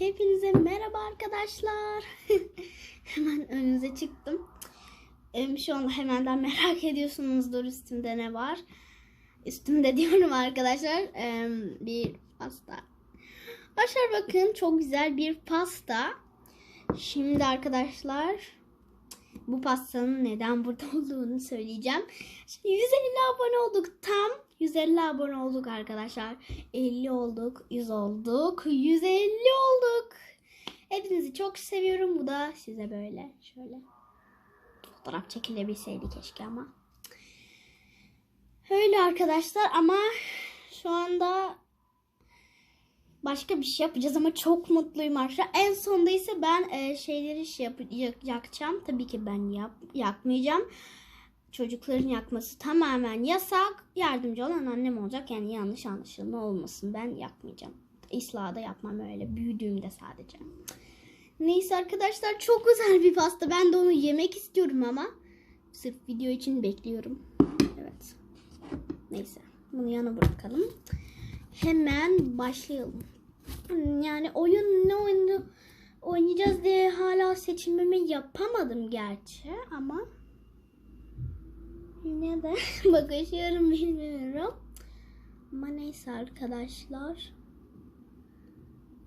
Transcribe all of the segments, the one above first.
Hepinize merhaba arkadaşlar. Hemen önünüze çıktım. Şu anda hemenden merak ediyorsunuzdur üstümde ne var. Üstümde diyorum arkadaşlar. Bir pasta. Arkadaşlar bakın çok güzel bir pasta. Şimdi arkadaşlar bu pastanın neden burada olduğunu söyleyeceğim. Şimdi 150 abone olduk. Tam 150 abone olduk arkadaşlar. 50 olduk, 100 olduk, 150 olduk. Hepinizi çok seviyorum. Bu da size böyle şöyle fotoğraf çekilebilseydi keşke ama. Öyle arkadaşlar ama şu anda başka bir şey yapacağız ama çok mutluyum arkadaşlar. En sonda ise ben e, şeyleri şey yap yak- yakacağım. Tabii ki ben yap yakmayacağım. Çocukların yakması tamamen yasak. Yardımcı olan annem olacak. Yani yanlış anlaşılma olmasın. Ben yakmayacağım. İsla'da yapmam öyle. Büyüdüğümde sadece. Neyse arkadaşlar çok güzel bir pasta. Ben de onu yemek istiyorum ama sırf video için bekliyorum. Evet. Neyse. Bunu yana bırakalım. Hemen başlayalım. Yani oyun ne oyunu oynayacağız diye hala seçimimi yapamadım gerçi ama yine de bakışıyorum bilmiyorum. Ama neyse arkadaşlar.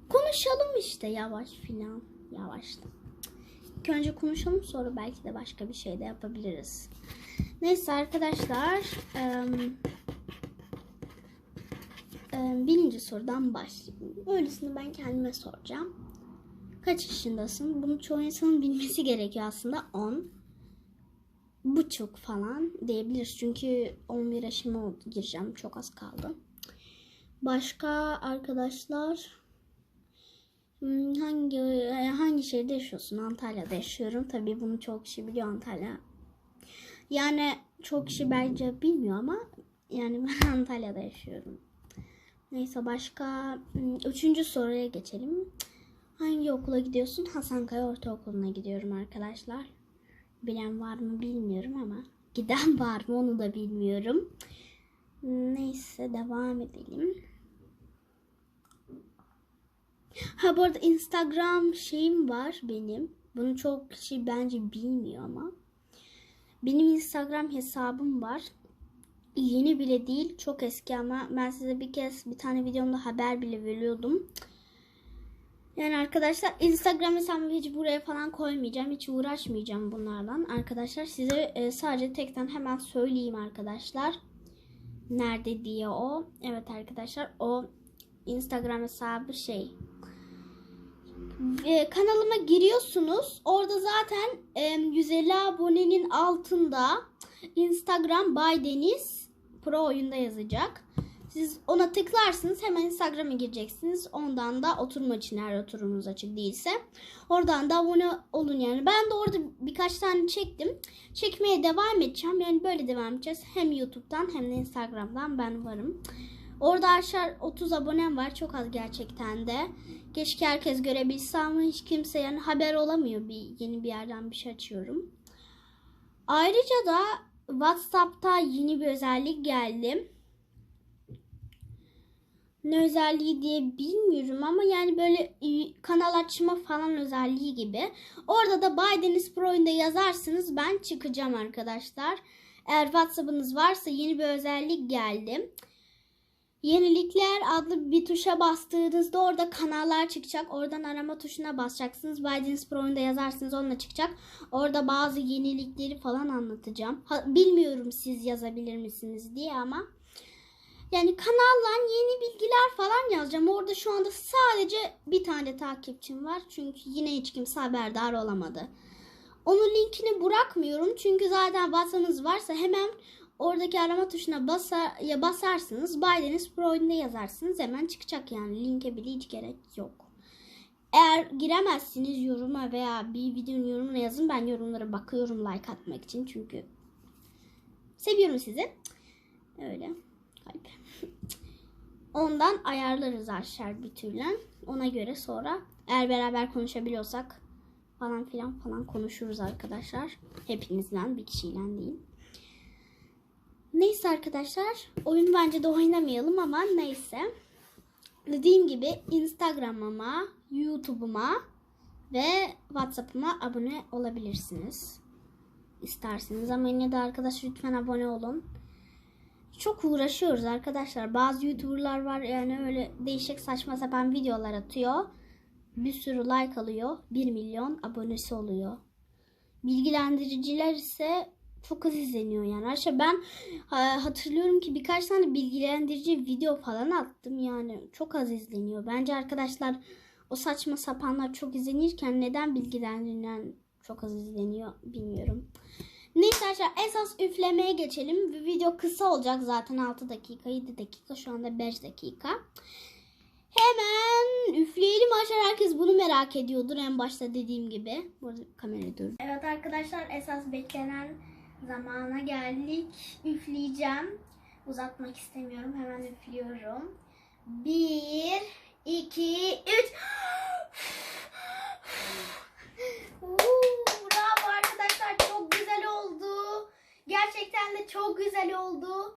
Konuşalım işte yavaş filan. Yavaşla. İlk önce konuşalım sonra belki de başka bir şey de yapabiliriz. Neyse arkadaşlar. em, birinci sorudan başlayayım. Öylesine ben kendime soracağım. Kaç yaşındasın? Bunu çoğu insanın bilmesi gerekiyor aslında. 10 buçuk falan diyebiliriz. Çünkü 11 yaşıma gireceğim. Çok az kaldı. Başka arkadaşlar Hmm, hangi e, hangi şehirde yaşıyorsun? Antalya'da yaşıyorum. Tabii bunu çok kişi biliyor Antalya. Yani çok kişi bence bilmiyor ama yani ben Antalya'da yaşıyorum. Neyse başka üçüncü soruya geçelim. Hangi okula gidiyorsun? Hasankaya Ortaokulu'na gidiyorum arkadaşlar. Bilen var mı bilmiyorum ama giden var mı onu da bilmiyorum. Neyse devam edelim. Ha bu arada Instagram şeyim var benim. Bunu çok kişi bence bilmiyor ama. Benim Instagram hesabım var. Yeni bile değil, çok eski ama ben size bir kez bir tane videomda haber bile veriyordum. Yani arkadaşlar Instagram hesabımı hiç buraya falan koymayacağım. Hiç uğraşmayacağım bunlardan. Arkadaşlar size e, sadece tekten hemen söyleyeyim arkadaşlar. Nerede diye o. Evet arkadaşlar o Instagram hesabı şey e, kanalıma giriyorsunuz. Orada zaten e, 150 abonenin altında Instagram Bay Deniz Pro oyunda yazacak. Siz ona tıklarsınız hemen Instagram'a gireceksiniz. Ondan da oturma için eğer oturumunuz açık değilse. Oradan da abone olun yani. Ben de orada birkaç tane çektim. Çekmeye devam edeceğim. Yani böyle devam edeceğiz. Hem YouTube'dan hem de Instagram'dan ben varım. Orada aşağı 30 abonem var. Çok az gerçekten de. Keşke herkes görebilse ama hiç kimse yani haber olamıyor bir yeni bir yerden bir şey açıyorum. Ayrıca da WhatsApp'ta yeni bir özellik geldi. Ne özelliği diye bilmiyorum ama yani böyle e, kanal açma falan özelliği gibi. Orada da Bideniz Pro'yu da yazarsınız ben çıkacağım arkadaşlar. Eğer WhatsApp'ınız varsa yeni bir özellik geldi. Yenilikler adlı bir tuşa bastığınızda orada kanallar çıkacak. Oradan arama tuşuna basacaksınız. Bidens Pro'yu da yazarsınız onunla çıkacak. Orada bazı yenilikleri falan anlatacağım. Ha, bilmiyorum siz yazabilir misiniz diye ama. Yani kanalla yeni bilgiler falan yazacağım. Orada şu anda sadece bir tane takipçim var. Çünkü yine hiç kimse haberdar olamadı. Onun linkini bırakmıyorum. Çünkü zaten WhatsApp'ınız varsa hemen oradaki arama tuşuna basar, ya basarsınız. Bideniz Pro oyunda yazarsınız. Hemen çıkacak yani. Linke bile hiç gerek yok. Eğer giremezsiniz yoruma veya bir videonun yorumuna yazın. Ben yorumlara bakıyorum like atmak için. Çünkü seviyorum sizi. Öyle. Kalp. Ondan ayarlarız aşağı bir türlü. Ona göre sonra eğer beraber konuşabiliyorsak falan filan falan konuşuruz arkadaşlar. Hepinizden bir kişiyle değil. Neyse arkadaşlar. Oyun bence de oynamayalım ama neyse. Dediğim gibi Instagram'ıma YouTube'uma ve WhatsApp'ıma abone olabilirsiniz. İsterseniz ama yine de arkadaşlar lütfen abone olun. Çok uğraşıyoruz arkadaşlar. Bazı YouTuber'lar var yani öyle değişik saçma sapan videolar atıyor. Bir sürü like alıyor. 1 milyon abonesi oluyor. Bilgilendiriciler ise çok az izleniyor yani. Arkadaşlar ben ha- hatırlıyorum ki birkaç tane bilgilendirici video falan attım yani çok az izleniyor. Bence arkadaşlar o saçma sapanlar çok izlenirken neden bilgilendirilen çok az izleniyor bilmiyorum. Neyse arkadaşlar esas üflemeye geçelim. Video kısa olacak zaten 6 dakika 7 dakika şu anda 5 dakika. Hemen üfleyelim arkadaşlar. Herkes bunu merak ediyordur en başta dediğim gibi. Burada kamerayı dur. Evet arkadaşlar esas beklenen zamana geldik. Üfleyeceğim. Uzatmak istemiyorum. Hemen üflüyorum. Bir,